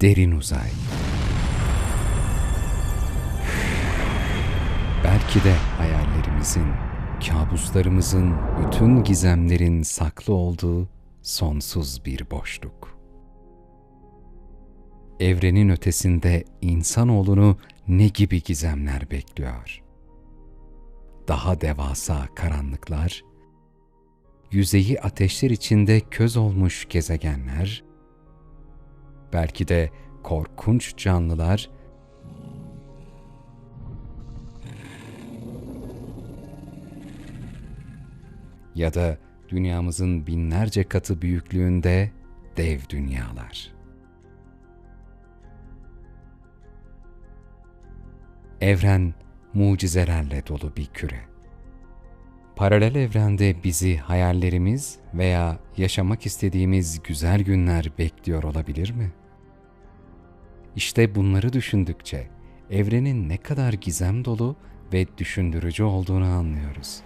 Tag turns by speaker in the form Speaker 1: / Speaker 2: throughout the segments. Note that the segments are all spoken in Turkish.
Speaker 1: Derin uzay. Belki de hayallerimizin, kabuslarımızın, bütün gizemlerin saklı olduğu sonsuz bir boşluk. Evrenin ötesinde insanoğlunu ne gibi gizemler bekliyor? Daha devasa karanlıklar, yüzeyi ateşler içinde köz olmuş gezegenler, belki de korkunç canlılar ya da dünyamızın binlerce katı büyüklüğünde dev dünyalar. Evren mucizelerle dolu bir küre. Paralel evrende bizi hayallerimiz veya yaşamak istediğimiz güzel günler bekliyor olabilir mi? İşte bunları düşündükçe evrenin ne kadar gizem dolu ve düşündürücü olduğunu anlıyoruz.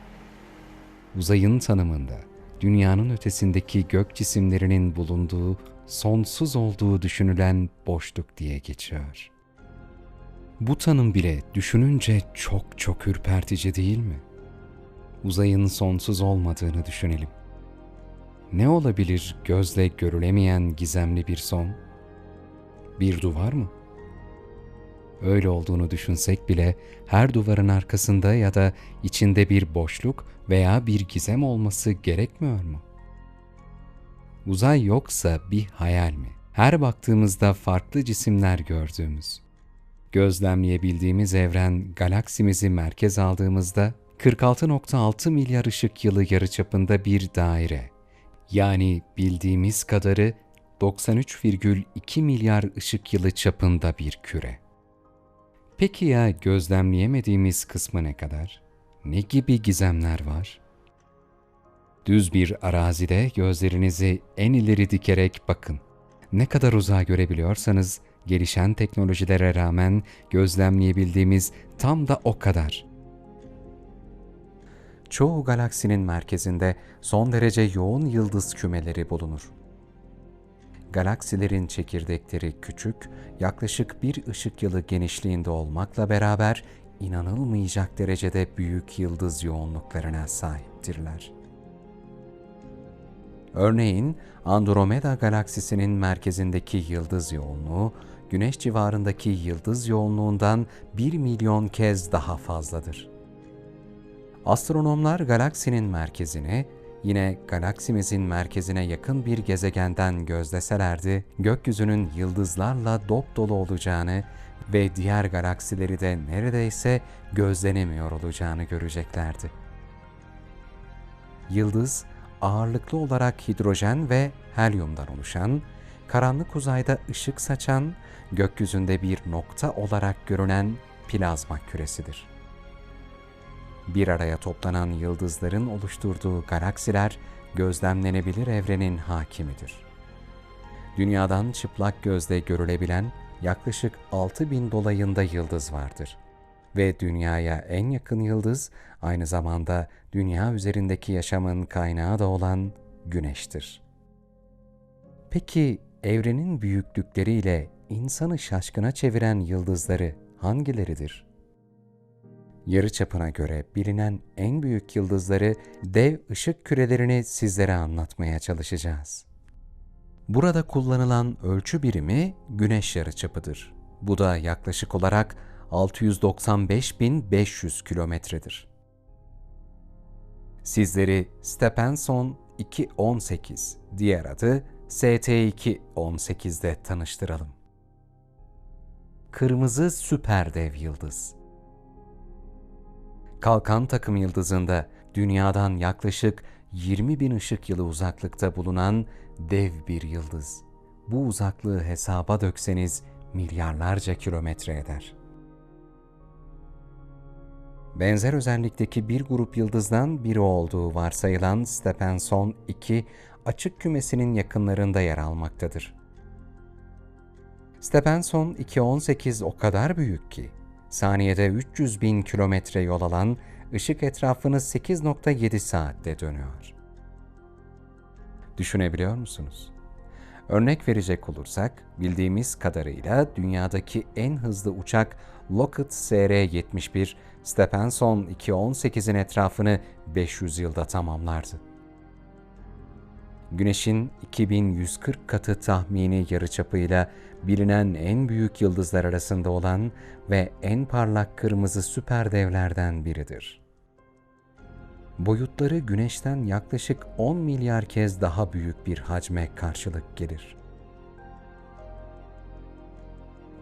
Speaker 1: Uzayın tanımında dünyanın ötesindeki gök cisimlerinin bulunduğu, sonsuz olduğu düşünülen boşluk diye geçiyor. Bu tanım bile düşününce çok çok ürpertici değil mi? Uzayın sonsuz olmadığını düşünelim. Ne olabilir gözle görülemeyen gizemli bir son? Bir duvar mı? Öyle olduğunu düşünsek bile her duvarın arkasında ya da içinde bir boşluk veya bir gizem olması gerekmiyor mu? Uzay yoksa bir hayal mi? Her baktığımızda farklı cisimler gördüğümüz. Gözlemleyebildiğimiz evren galaksimizi merkez aldığımızda 46.6 milyar ışık yılı yarıçapında bir daire. Yani bildiğimiz kadarı 93,2 milyar ışık yılı çapında bir küre. Peki ya gözlemleyemediğimiz kısmı ne kadar? Ne gibi gizemler var? Düz bir arazide gözlerinizi en ileri dikerek bakın. Ne kadar uzağa görebiliyorsanız gelişen teknolojilere rağmen gözlemleyebildiğimiz tam da o kadar. Çoğu galaksinin merkezinde son derece yoğun yıldız kümeleri bulunur. Galaksilerin çekirdekleri küçük, yaklaşık bir ışık yılı genişliğinde olmakla beraber inanılmayacak derecede büyük yıldız yoğunluklarına sahiptirler. Örneğin Andromeda galaksisinin merkezindeki yıldız yoğunluğu, Güneş civarındaki yıldız yoğunluğundan 1 milyon kez daha fazladır. Astronomlar galaksinin merkezini, yine galaksimizin merkezine yakın bir gezegenden gözleselerdi, gökyüzünün yıldızlarla dop dolu olacağını ve diğer galaksileri de neredeyse gözlenemiyor olacağını göreceklerdi. Yıldız, ağırlıklı olarak hidrojen ve helyumdan oluşan, karanlık uzayda ışık saçan, gökyüzünde bir nokta olarak görünen plazma küresidir. Bir araya toplanan yıldızların oluşturduğu galaksiler gözlemlenebilir evrenin hakimidir. Dünyadan çıplak gözle görülebilen yaklaşık 6000 dolayında yıldız vardır. Ve dünyaya en yakın yıldız aynı zamanda dünya üzerindeki yaşamın kaynağı da olan Güneş'tir. Peki evrenin büyüklükleriyle insanı şaşkına çeviren yıldızları hangileridir? Yarı çapına göre bilinen en büyük yıldızları dev ışık kürelerini sizlere anlatmaya çalışacağız. Burada kullanılan ölçü birimi güneş yarıçapıdır. Bu da yaklaşık olarak 695.500 kilometredir. Sizleri Stephenson 218, diğer adı ST218'de tanıştıralım. Kırmızı süper dev yıldız. Kalkan takım yıldızında dünyadan yaklaşık 20 bin ışık yılı uzaklıkta bulunan dev bir yıldız. Bu uzaklığı hesaba dökseniz milyarlarca kilometre eder. Benzer özellikteki bir grup yıldızdan biri olduğu varsayılan Stephenson 2 açık kümesinin yakınlarında yer almaktadır. Stephenson 218 o kadar büyük ki, saniyede 300 bin kilometre yol alan ışık etrafını 8.7 saatte dönüyor. Düşünebiliyor musunuz? Örnek verecek olursak, bildiğimiz kadarıyla dünyadaki en hızlı uçak Lockheed SR-71, Stephenson 218'in etrafını 500 yılda tamamlardı. Güneş'in 2140 katı tahmini yarıçapıyla bilinen en büyük yıldızlar arasında olan ve en parlak kırmızı süper devlerden biridir. Boyutları Güneş'ten yaklaşık 10 milyar kez daha büyük bir hacme karşılık gelir.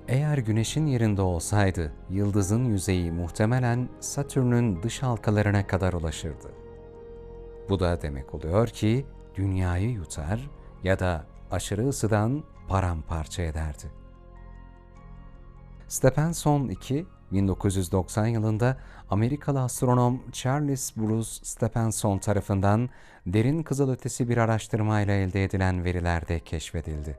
Speaker 1: Eğer Güneş'in yerinde olsaydı, yıldızın yüzeyi muhtemelen Satürn'ün dış halkalarına kadar ulaşırdı. Bu da demek oluyor ki dünyayı yutar ya da aşırı ısıdan paramparça ederdi. Stephenson 2, 1990 yılında Amerikalı astronom Charles Bruce Stephenson tarafından derin kızılötesi bir araştırmayla elde edilen verilerde keşfedildi.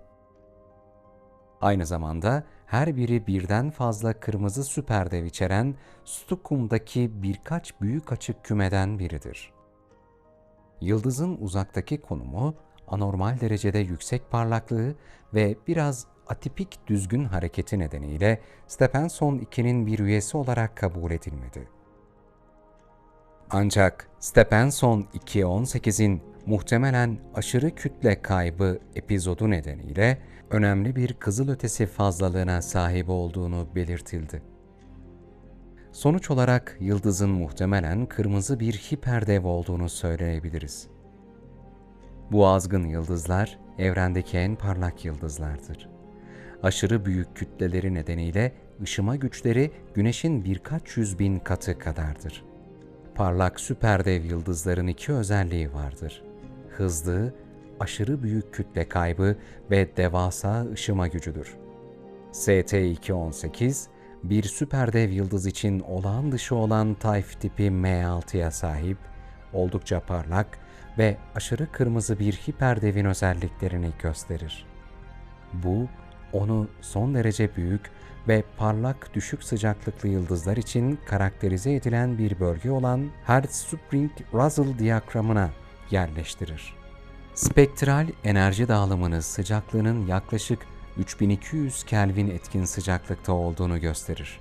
Speaker 1: Aynı zamanda her biri birden fazla kırmızı süperdev içeren Stukum'daki birkaç büyük açık kümeden biridir. Yıldızın uzaktaki konumu, anormal derecede yüksek parlaklığı ve biraz atipik düzgün hareketi nedeniyle Stephenson 2'nin bir üyesi olarak kabul edilmedi. Ancak Stephenson 2.18'in muhtemelen aşırı kütle kaybı epizodu nedeniyle önemli bir kızılötesi fazlalığına sahip olduğunu belirtildi. Sonuç olarak yıldızın muhtemelen kırmızı bir hiperdev olduğunu söyleyebiliriz. Bu azgın yıldızlar evrendeki en parlak yıldızlardır. Aşırı büyük kütleleri nedeniyle ışıma güçleri güneşin birkaç yüz bin katı kadardır. Parlak süperdev yıldızların iki özelliği vardır. Hızlı, aşırı büyük kütle kaybı ve devasa ışıma gücüdür. ST218, bir süperdev yıldız için olağan dışı olan Tayf tipi M6'ya sahip, oldukça parlak ve aşırı kırmızı bir hiperdevin özelliklerini gösterir. Bu, onu son derece büyük ve parlak düşük sıcaklıklı yıldızlar için karakterize edilen bir bölge olan Hertzsprung-Russell diyagramına yerleştirir. Spektral enerji dağılımını sıcaklığının yaklaşık 3200 Kelvin etkin sıcaklıkta olduğunu gösterir.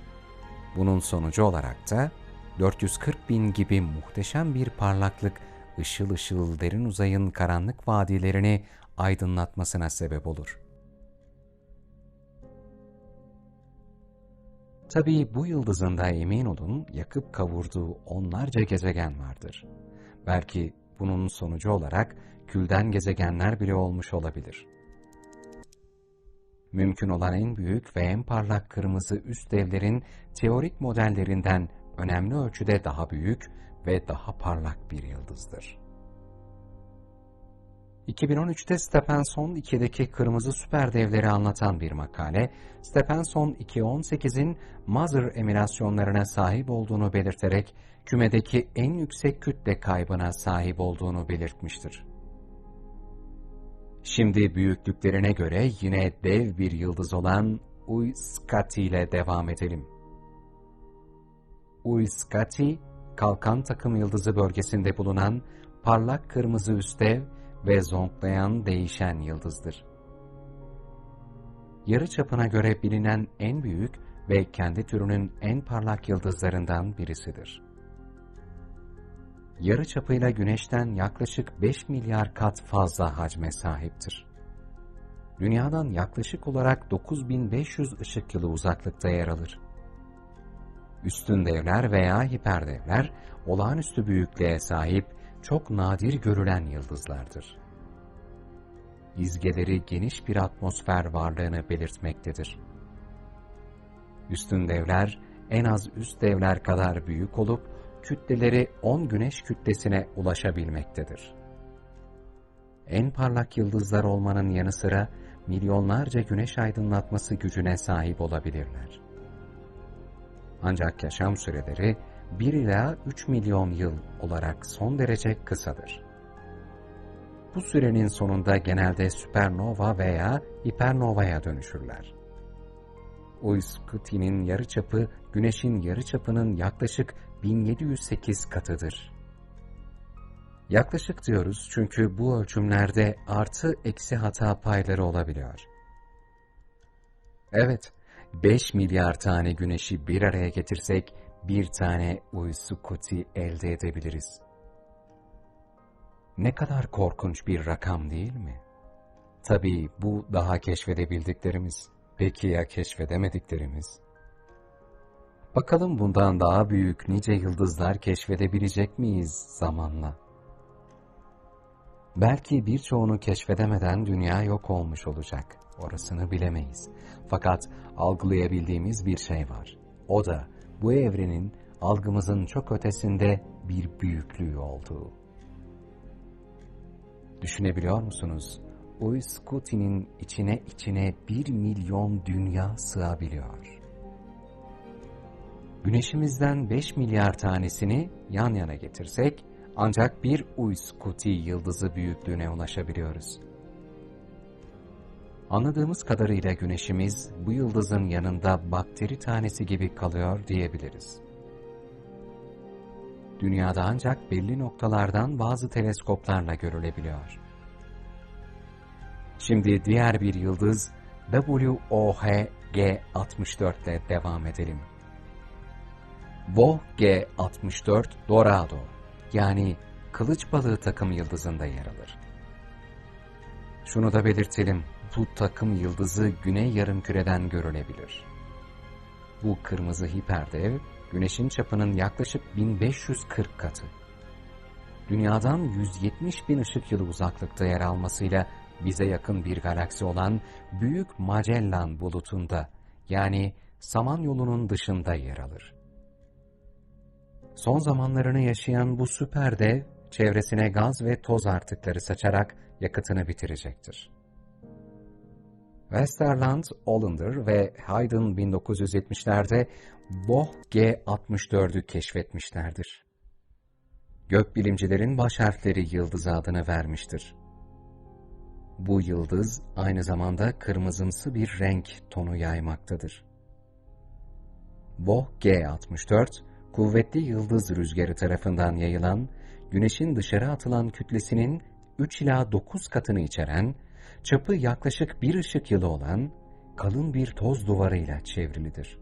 Speaker 1: Bunun sonucu olarak da 440 bin gibi muhteşem bir parlaklık ışıl ışıl derin uzayın karanlık vadilerini aydınlatmasına sebep olur. Tabii bu yıldızın da emin olun yakıp kavurduğu onlarca gezegen vardır. Belki bunun sonucu olarak külden gezegenler bile olmuş olabilir. Mümkün olan en büyük ve en parlak kırmızı üst devlerin teorik modellerinden önemli ölçüde daha büyük ve daha parlak bir yıldızdır. 2013'te Stephenson 2'deki kırmızı süper devleri anlatan bir makale, Stephenson 2.18'in Mother emülasyonlarına sahip olduğunu belirterek kümedeki en yüksek kütle kaybına sahip olduğunu belirtmiştir. Şimdi büyüklüklerine göre yine dev bir yıldız olan Uyscati ile devam edelim. Uyscati, kalkan takım yıldızı bölgesinde bulunan parlak kırmızı üstev ve zonklayan değişen yıldızdır. Yarı çapına göre bilinen en büyük ve kendi türünün en parlak yıldızlarından birisidir. Yarı çapıyla Güneş'ten yaklaşık 5 milyar kat fazla hacme sahiptir. Dünyadan yaklaşık olarak 9500 ışık yılı uzaklıkta yer alır. Üstün devler veya hiperdevler olağanüstü büyüklüğe sahip çok nadir görülen yıldızlardır. İzgeleri geniş bir atmosfer varlığını belirtmektedir. Üstün devler en az üst devler kadar büyük olup kütleleri 10 güneş kütlesine ulaşabilmektedir. En parlak yıldızlar olmanın yanı sıra milyonlarca güneş aydınlatması gücüne sahip olabilirler. Ancak yaşam süreleri 1 ila 3 milyon yıl olarak son derece kısadır. Bu sürenin sonunda genelde süpernova veya hipernovaya dönüşürler. Uyscuti'nin yarıçapı Güneş'in yarıçapının yaklaşık 1708 katıdır. Yaklaşık diyoruz çünkü bu ölçümlerde artı eksi hata payları olabiliyor. Evet, 5 milyar tane güneşi bir araya getirsek bir tane Uysukoti elde edebiliriz. Ne kadar korkunç bir rakam değil mi? Tabii bu daha keşfedebildiklerimiz. Peki ya keşfedemediklerimiz? Bakalım bundan daha büyük nice yıldızlar keşfedebilecek miyiz zamanla? Belki birçoğunu keşfedemeden dünya yok olmuş olacak. Orasını bilemeyiz. Fakat algılayabildiğimiz bir şey var. O da bu evrenin algımızın çok ötesinde bir büyüklüğü olduğu. Düşünebiliyor musunuz? Uyscuti'nin içine içine bir milyon dünya sığabiliyor. Güneşimizden 5 milyar tanesini yan yana getirsek, ancak bir Uyscuti yıldızı büyüklüğüne ulaşabiliyoruz. Anladığımız kadarıyla güneşimiz bu yıldızın yanında bakteri tanesi gibi kalıyor diyebiliriz. Dünyada ancak belli noktalardan bazı teleskoplarla görülebiliyor. Şimdi diğer bir yıldız WOHG64 ile devam edelim. WOHG64 Dorado yani kılıç balığı takım yıldızında yer alır. Şunu da belirtelim, bu takım yıldızı güney yarımküreden görülebilir. Bu kırmızı hiperdev, güneşin çapının yaklaşık 1540 katı. Dünyadan 170 bin ışık yılı uzaklıkta yer almasıyla bize yakın bir galaksi olan Büyük Magellan bulutunda yani Samanyolu'nun dışında yer alır. Son zamanlarını yaşayan bu süper dev, çevresine gaz ve toz artıkları saçarak yakıtını bitirecektir. Westerland, Hollander ve Haydn 1970'lerde Boh G64'ü keşfetmişlerdir. Gökbilimcilerin baş harfleri yıldız adını vermiştir. Bu yıldız aynı zamanda kırmızımsı bir renk tonu yaymaktadır. Boh G64, kuvvetli yıldız rüzgarı tarafından yayılan, güneşin dışarı atılan kütlesinin 3 ila 9 katını içeren, çapı yaklaşık bir ışık yılı olan kalın bir toz duvarıyla çevrilidir.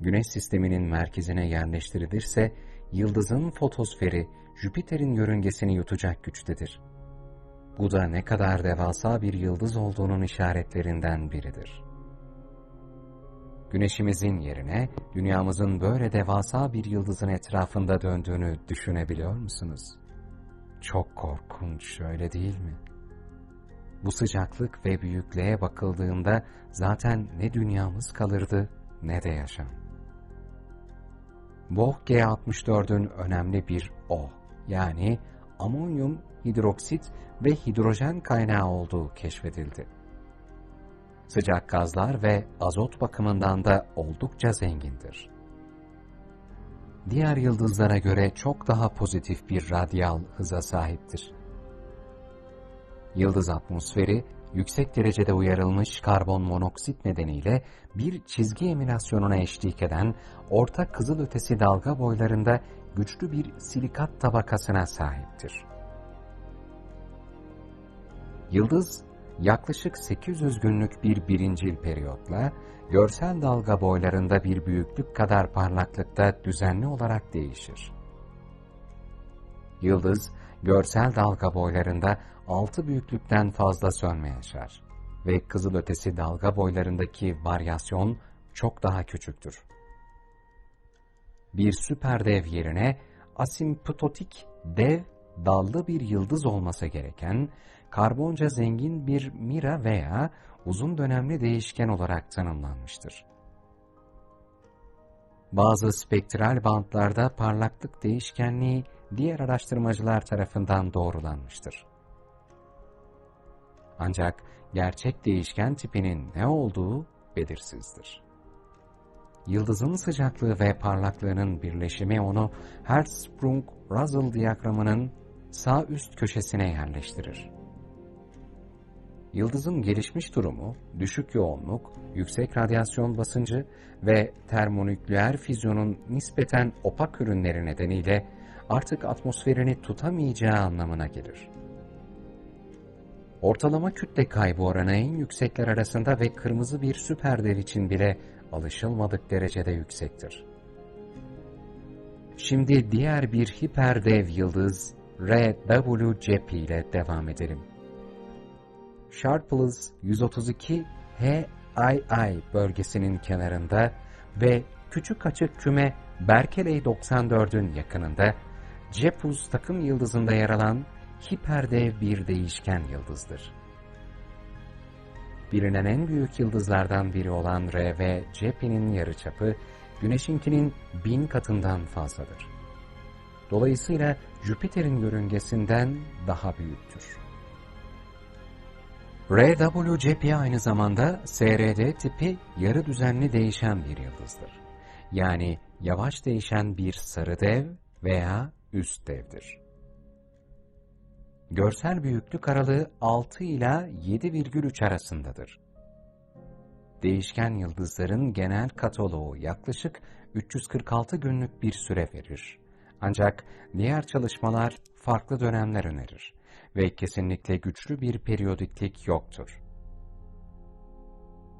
Speaker 1: Güneş sisteminin merkezine yerleştirilirse, yıldızın fotosferi Jüpiter'in yörüngesini yutacak güçtedir. Bu da ne kadar devasa bir yıldız olduğunun işaretlerinden biridir. Güneşimizin yerine dünyamızın böyle devasa bir yıldızın etrafında döndüğünü düşünebiliyor musunuz? Çok korkunç, öyle değil mi? Bu sıcaklık ve büyüklüğe bakıldığında zaten ne dünyamız kalırdı ne de yaşam. Boh G64'ün önemli bir O, yani amonyum hidroksit ve hidrojen kaynağı olduğu keşfedildi. Sıcak gazlar ve azot bakımından da oldukça zengindir. Diğer yıldızlara göre çok daha pozitif bir radyal hıza sahiptir. Yıldız atmosferi, yüksek derecede uyarılmış karbon monoksit nedeniyle bir çizgi emülasyonuna eşlik eden orta kızılötesi dalga boylarında güçlü bir silikat tabakasına sahiptir. Yıldız, yaklaşık 800 günlük bir birincil periyotla, görsel dalga boylarında bir büyüklük kadar parlaklıkta düzenli olarak değişir. Yıldız, görsel dalga boylarında 6 büyüklükten fazla sönme yaşar ve kızılötesi dalga boylarındaki varyasyon çok daha küçüktür. Bir süperdev yerine asimptotik dev dallı bir yıldız olması gereken karbonca zengin bir mira veya uzun dönemli değişken olarak tanımlanmıştır. Bazı spektral bantlarda parlaklık değişkenliği diğer araştırmacılar tarafından doğrulanmıştır. Ancak gerçek değişken tipinin ne olduğu belirsizdir. Yıldızın sıcaklığı ve parlaklığının birleşimi onu Hertzsprung-Russell diyagramının sağ üst köşesine yerleştirir. Yıldızın gelişmiş durumu, düşük yoğunluk, yüksek radyasyon basıncı ve termonükleer füzyonun nispeten opak ürünleri nedeniyle artık atmosferini tutamayacağı anlamına gelir. Ortalama kütle kaybı oranı en yüksekler arasında ve kırmızı bir süperdev için bile alışılmadık derecede yüksektir. Şimdi diğer bir hiperdev yıldız RW ile devam edelim. Sharpless 132 HII bölgesinin kenarında ve küçük açık küme Berkeley 94'ün yakınında Cepus takım yıldızında yer alan hiperdev bir değişken yıldızdır. Bilinen en büyük yıldızlardan biri olan RV, Cephe'nin yarıçapı, Güneş'inkinin bin katından fazladır. Dolayısıyla Jüpiter'in yörüngesinden daha büyüktür. RW Cephe aynı zamanda SRD tipi yarı düzenli değişen bir yıldızdır. Yani yavaş değişen bir sarı dev veya üst devdir. Görsel büyüklük aralığı 6 ila 7,3 arasındadır. Değişken yıldızların genel kataloğu yaklaşık 346 günlük bir süre verir. Ancak diğer çalışmalar farklı dönemler önerir ve kesinlikle güçlü bir periyodiklik yoktur.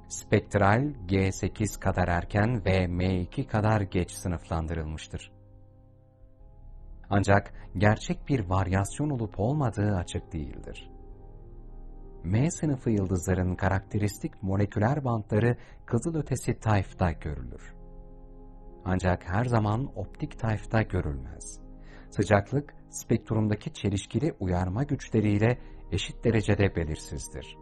Speaker 1: Spektral G8 kadar erken ve M2 kadar geç sınıflandırılmıştır. Ancak gerçek bir varyasyon olup olmadığı açık değildir. M sınıfı yıldızların karakteristik moleküler bantları kızılötesi tayfta görülür. Ancak her zaman optik tayfta görülmez. Sıcaklık, spektrumdaki çelişkili uyarma güçleriyle eşit derecede belirsizdir.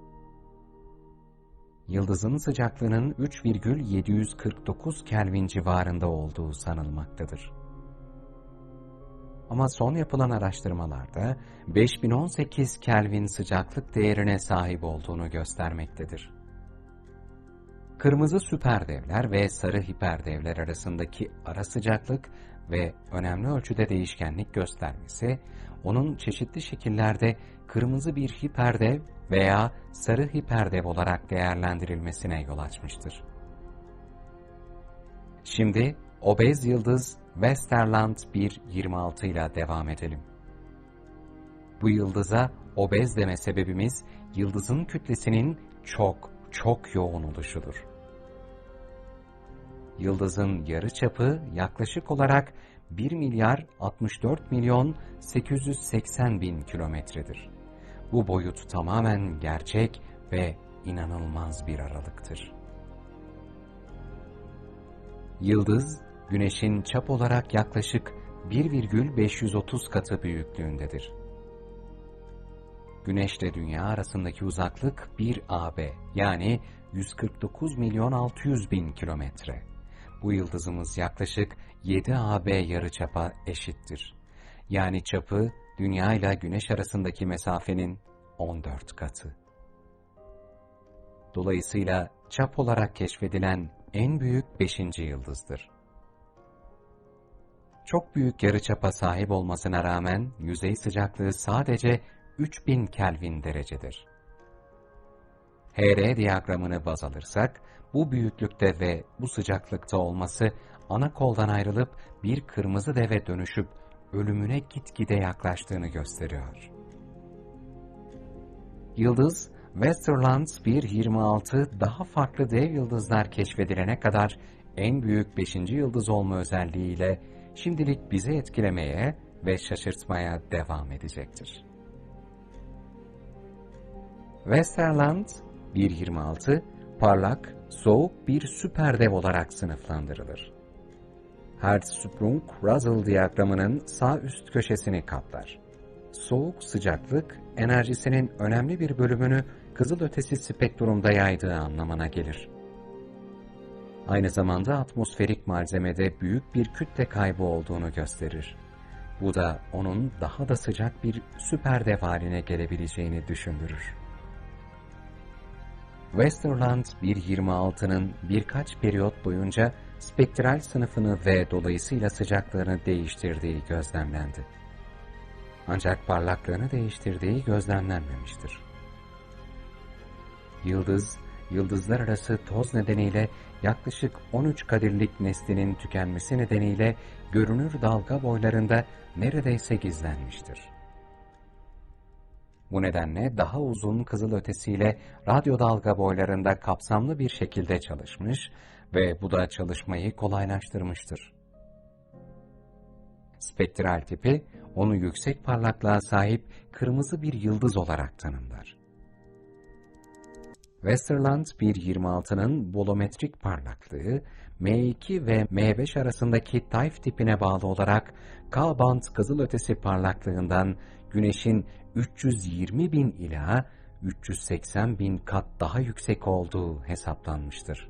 Speaker 1: Yıldızın sıcaklığının 3,749 Kelvin civarında olduğu sanılmaktadır. Ama son yapılan araştırmalarda 5018 Kelvin sıcaklık değerine sahip olduğunu göstermektedir. Kırmızı süperdevler ve sarı hiperdevler arasındaki ara sıcaklık ve önemli ölçüde değişkenlik göstermesi, onun çeşitli şekillerde kırmızı bir hiperdev veya sarı hiperdev olarak değerlendirilmesine yol açmıştır. Şimdi obez yıldız Westerland 1.26 ile devam edelim. Bu yıldıza obez deme sebebimiz yıldızın kütlesinin çok çok yoğun oluşudur. Yıldızın yarı çapı yaklaşık olarak 1 milyar 64 milyon 880 bin kilometredir. Bu boyut tamamen gerçek ve inanılmaz bir aralıktır. Yıldız, Güneş'in çap olarak yaklaşık 1,530 katı büyüklüğündedir. Güneş ile Dünya arasındaki uzaklık 1 AB yani 149 milyon 600 bin kilometre. Bu yıldızımız yaklaşık 7 AB yarıçapa eşittir. Yani çapı Dünya ile Güneş arasındaki mesafenin 14 katı. Dolayısıyla çap olarak keşfedilen en büyük 5. yıldızdır. Çok büyük yarıçapa sahip olmasına rağmen yüzey sıcaklığı sadece 3000 Kelvin derecedir. HR diyagramını baz alırsak, bu büyüklükte ve bu sıcaklıkta olması ana koldan ayrılıp bir kırmızı deve dönüşüp ölümüne gitgide yaklaştığını gösteriyor. Yıldız, Westerlands 1.26 daha farklı dev yıldızlar keşfedilene kadar en büyük 5. yıldız olma özelliğiyle şimdilik bizi etkilemeye ve şaşırtmaya devam edecektir. Westerland 1.26 parlak, soğuk bir süperdev olarak sınıflandırılır. Hertzsprung-Russell diyagramının sağ üst köşesini kaplar. Soğuk sıcaklık, enerjisinin önemli bir bölümünü kızılötesi spektrumda yaydığı anlamına gelir. Aynı zamanda atmosferik malzemede büyük bir kütle kaybı olduğunu gösterir. Bu da onun daha da sıcak bir süperdev haline gelebileceğini düşündürür. Westerland 1.26'nın birkaç periyot boyunca spektral sınıfını ve dolayısıyla sıcaklığını değiştirdiği gözlemlendi. Ancak parlaklığını değiştirdiği gözlemlenmemiştir. Yıldız, yıldızlar arası toz nedeniyle yaklaşık 13 kadirlik neslinin tükenmesi nedeniyle görünür dalga boylarında neredeyse gizlenmiştir. Bu nedenle daha uzun kızılötesiyle radyo dalga boylarında kapsamlı bir şekilde çalışmış ve bu da çalışmayı kolaylaştırmıştır. Spektral tipi, onu yüksek parlaklığa sahip kırmızı bir yıldız olarak tanımlar. Westerland 1.26'nın bolometrik parlaklığı, M2 ve M5 arasındaki tayf tipine bağlı olarak K-band kızılötesi parlaklığından Güneş'in 320 bin ila 380 bin kat daha yüksek olduğu hesaplanmıştır.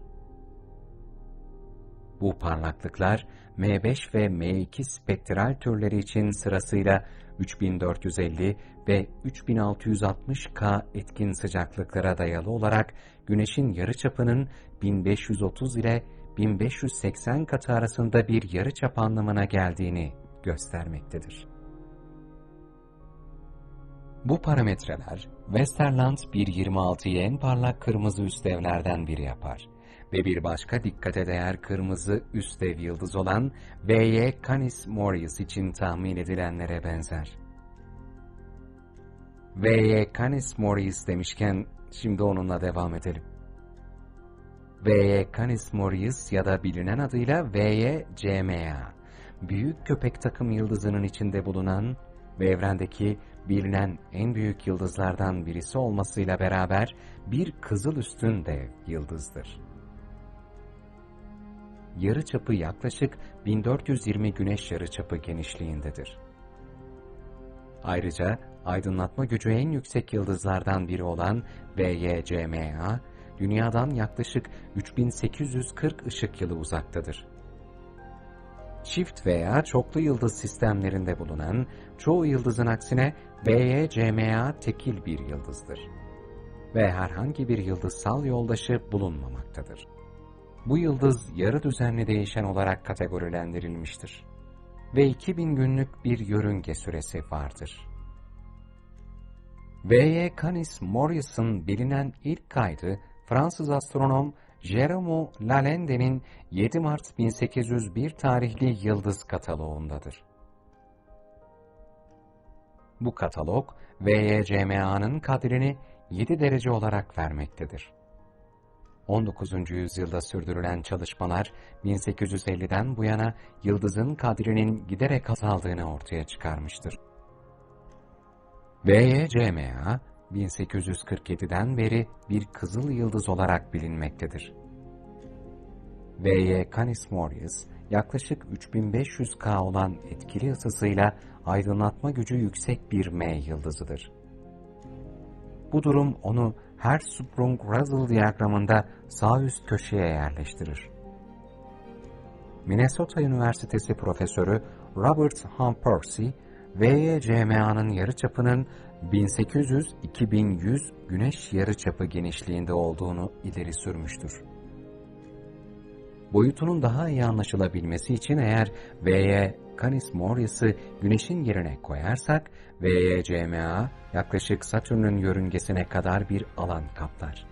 Speaker 1: Bu parlaklıklar M5 ve M2 spektral türleri için sırasıyla 3450 ve 3660K etkin sıcaklıklara dayalı olarak Güneş'in yarıçapının 1530 ile 1580 katı arasında bir yarıçap anlamına geldiğini göstermektedir. Bu parametreler, Westerland 1.26'yı en parlak kırmızı üstevlerden biri yapar ve bir başka dikkate değer kırmızı üstev yıldız olan VY Canis Morius için tahmin edilenlere benzer. VY Canis Morius demişken şimdi onunla devam edelim. VY Canis Morius ya da bilinen adıyla VY CMA, büyük köpek takım yıldızının içinde bulunan ve evrendeki bilinen en büyük yıldızlardan birisi olmasıyla beraber bir kızıl üstün dev yıldızdır. Yarıçapı yaklaşık 1420 güneş yarıçapı genişliğindedir. Ayrıca aydınlatma gücü en yüksek yıldızlardan biri olan VYCMA, Dünya'dan yaklaşık 3840 ışık yılı uzaktadır. Çift veya çoklu yıldız sistemlerinde bulunan çoğu yıldızın aksine VYCMA tekil bir yıldızdır ve herhangi bir yıldızsal yoldaşı bulunmamaktadır. Bu yıldız yarı düzenli değişen olarak kategorilendirilmiştir ve 2000 günlük bir yörünge süresi vardır. V.Y. Canis Morius'un bilinen ilk kaydı Fransız astronom Jérôme Lalende'nin 7 Mart 1801 tarihli yıldız kataloğundadır. Bu katalog, VYCMA'nın kadrini 7 derece olarak vermektedir. 19. yüzyılda sürdürülen çalışmalar 1850'den bu yana yıldızın kadrinin giderek azaldığını ortaya çıkarmıştır. VYCMA 1847'den beri bir kızıl yıldız olarak bilinmektedir. VY Canis Morius yaklaşık 3500K olan etkili ısısıyla aydınlatma gücü yüksek bir M yıldızıdır. Bu durum onu Hertzsprung-Russell diyagramında sağ üst köşeye yerleştirir. Minnesota Üniversitesi Profesörü Robert Humpercy, VYCMA'nın yarıçapının 1800-2100 güneş yarıçapı genişliğinde olduğunu ileri sürmüştür. Boyutunun daha iyi anlaşılabilmesi için eğer VY Canis Morius'ı Güneş'in yerine koyarsak VYCMA yaklaşık Satürn'ün yörüngesine kadar bir alan kaplar.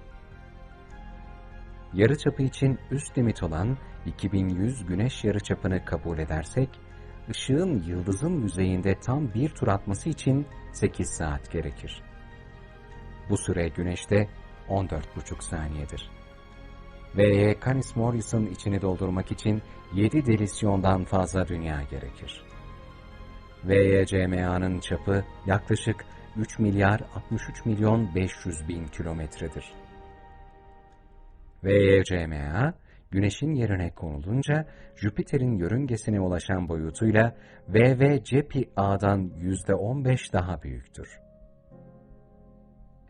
Speaker 1: Yarıçapı için üst limit olan 2100 Güneş yarıçapını kabul edersek, ışığın yıldızın yüzeyinde tam bir tur atması için 8 saat gerekir. Bu süre Güneş'te 14,5 saniyedir. Ve Canis Morius'un içini doldurmak için 7 delisyondan fazla dünya gerekir. VYCMA'nın çapı yaklaşık 3 milyar 63 milyon 500 bin kilometredir. VYCMA, Güneş'in yerine konulunca Jüpiter'in yörüngesine ulaşan boyutuyla V Cepi A'dan %15 daha büyüktür.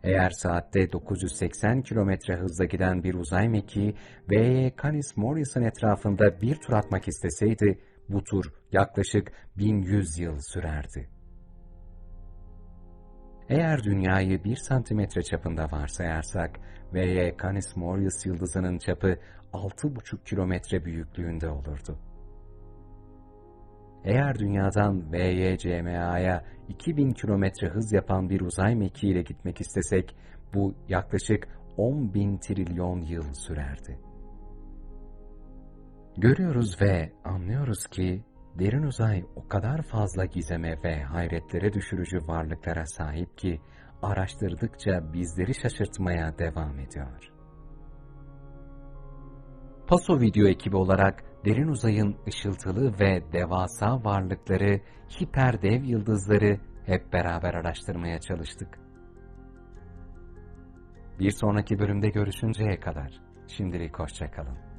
Speaker 1: Eğer saatte 980 kilometre hızla giden bir uzay mekiği V.Y. Canis Morrison etrafında bir tur atmak isteseydi, bu tur yaklaşık 1100 yıl sürerdi. Eğer dünyayı 1 santimetre çapında varsayarsak, V.Y. Canis Morius yıldızının çapı 6,5 kilometre büyüklüğünde olurdu. Eğer dünyadan VYCMA'ya 2000 kilometre hız yapan bir uzay mekiğiyle gitmek istesek, bu yaklaşık 10 bin trilyon yıl sürerdi. Görüyoruz ve anlıyoruz ki derin uzay o kadar fazla gizeme ve hayretlere düşürücü varlıklara sahip ki araştırdıkça bizleri şaşırtmaya devam ediyor. Paso Video ekibi olarak derin uzayın ışıltılı ve devasa varlıkları, hiperdev yıldızları hep beraber araştırmaya çalıştık. Bir sonraki bölümde görüşünceye kadar şimdilik hoşçakalın.